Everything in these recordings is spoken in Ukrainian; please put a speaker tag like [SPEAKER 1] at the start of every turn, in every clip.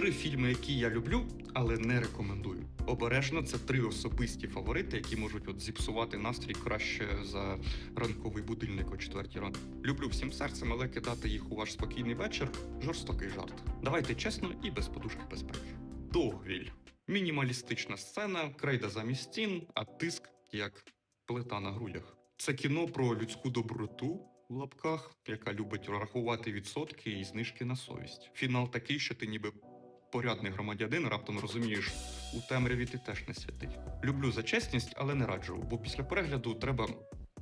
[SPEAKER 1] Три фільми, які я люблю, але не рекомендую. Обережно це три особисті фаворити, які можуть от зіпсувати настрій краще за ранковий будильник о четвертій ранку. Люблю всім серцем, але кидати їх у ваш спокійний вечір жорстокий жарт. Давайте чесно і без подушки безпеки. Догвіль. Мінімалістична сцена, крейда замість стін, а тиск як плита на грудях. Це кіно про людську доброту в лапках, яка любить рахувати відсотки і знижки на совість. Фінал такий, що ти ніби порядний громадянин, раптом розумієш, у темряві ти теж не святий. Люблю за чесність, але не раджу, бо після перегляду треба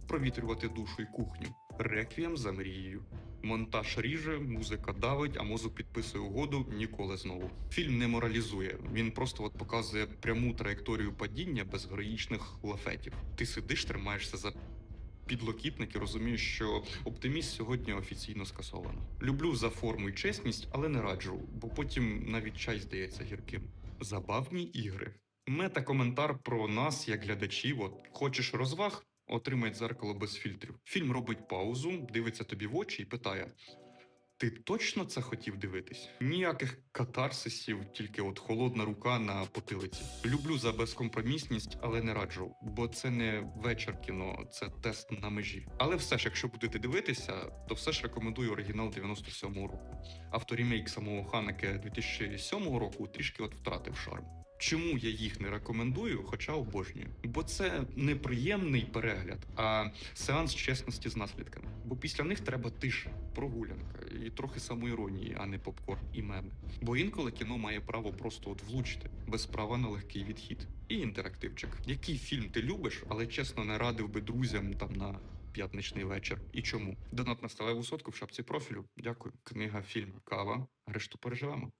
[SPEAKER 1] провітрювати душу і кухню. Реквієм за мрією. Монтаж ріже, музика давить, а мозок підписує угоду ніколи знову. Фільм не моралізує. Він просто от показує пряму траєкторію падіння без героїчних лафетів. Ти сидиш, тримаєшся за підлокітник і розумієш, що оптиміст сьогодні офіційно скасовано. Люблю за форму і чесність, але не раджу, бо потім навіть чай здається гірким. Забавні ігри. Мета-коментар про нас, як глядачів. От хочеш розваг, отримай дзеркало без фільтрів. Фільм робить паузу, дивиться тобі в очі і питає: Ти точно це хотів дивитись? Ніяких катарсисів, тільки от холодна рука на потилиці. Люблю за безкомпромісність, але не раджу, бо це не вечір кіно, це тест на межі. Але все ж, якщо будете дивитися, то все ж рекомендую оригінал 97-го року. Авторімейк самого Ханеке 2007 року трішки от втратив шарм. Чому я їх не рекомендую, хоча обожнюю? Бо це неприємний перегляд, а сеанс чесності з наслідками. Бо після них треба тиша, прогулянка і трохи самоіронії, а не попкорн і меми. Бо інколи кіно має право просто от влучити, без права на легкий відхід. І інтерактивчик. Який фільм ти любиш, але чесно не радив би друзям там на п'ятничний вечір. І чому? Донат на сталеву сотку в шапці профілю. Дякую. Книга, фільм, кава. Решту переживемо.